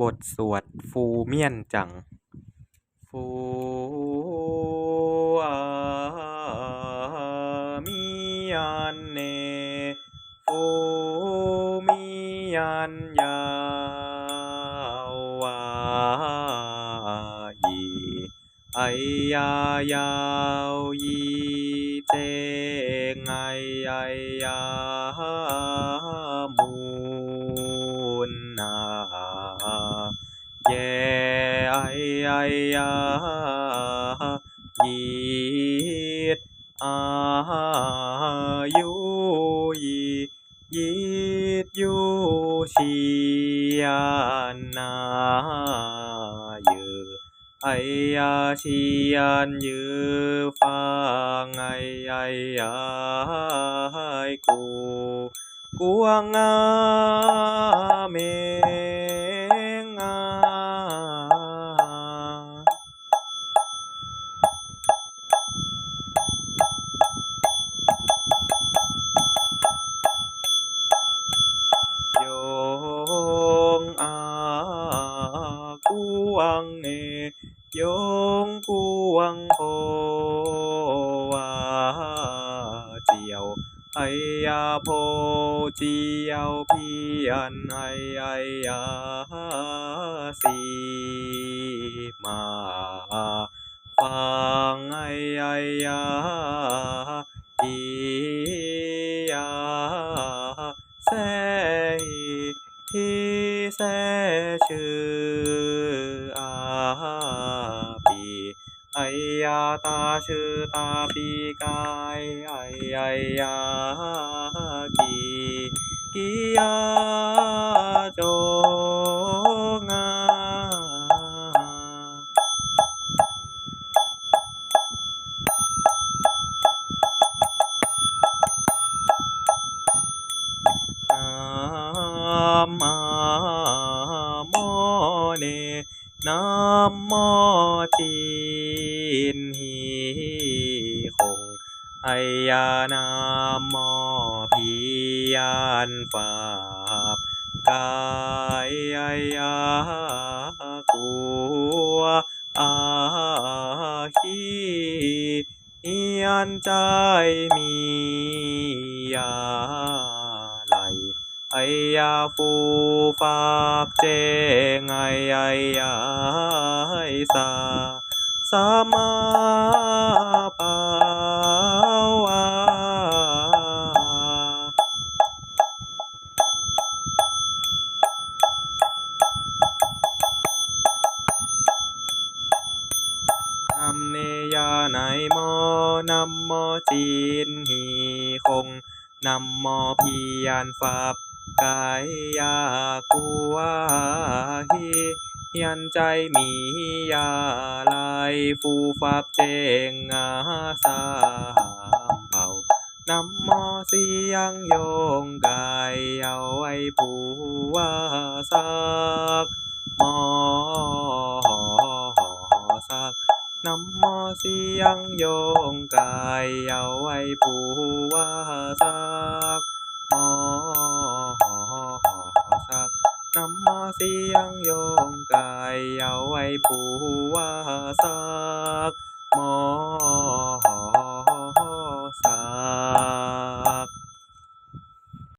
บทสวดฟูเมียนจัง ฟูอามิยันเน ฟูมิยันยาวาอีไอยายาวยีเจ อายุยียีดยูชียานายือไอยาชียานยือฟังไอไอยากูกวงอ วังเอโยงกูวังโอวาเจียวไอยาโพเจียวพียนไอไอยาสีมาฟังไอไอยาอียาแซ่ฮี แซ่ชื่ออาปีไอยาตาชื่อตาปี นาโมจีนฮีคงไอยานาโมพิยานฝาบกายไอยากัวอาฮีเอียนใจมียา ไอยาฟูฝากเจงไอไอยาไอสาสามาปาวานำเนยาไนโมนำโมจีนฮีคงนำโมพียานฟับ กายยากัวฮียันใจมียาลายฟูฟับเจงอาสามเป่านำมเสียงโยงกายเอาไว้ผูวาสักมอสักนำมเสียงโยงกายเอาไว้ผูว่าสักมอ นำโมเสียงโยงกายเอาไว้ผู้ว่าสักมอ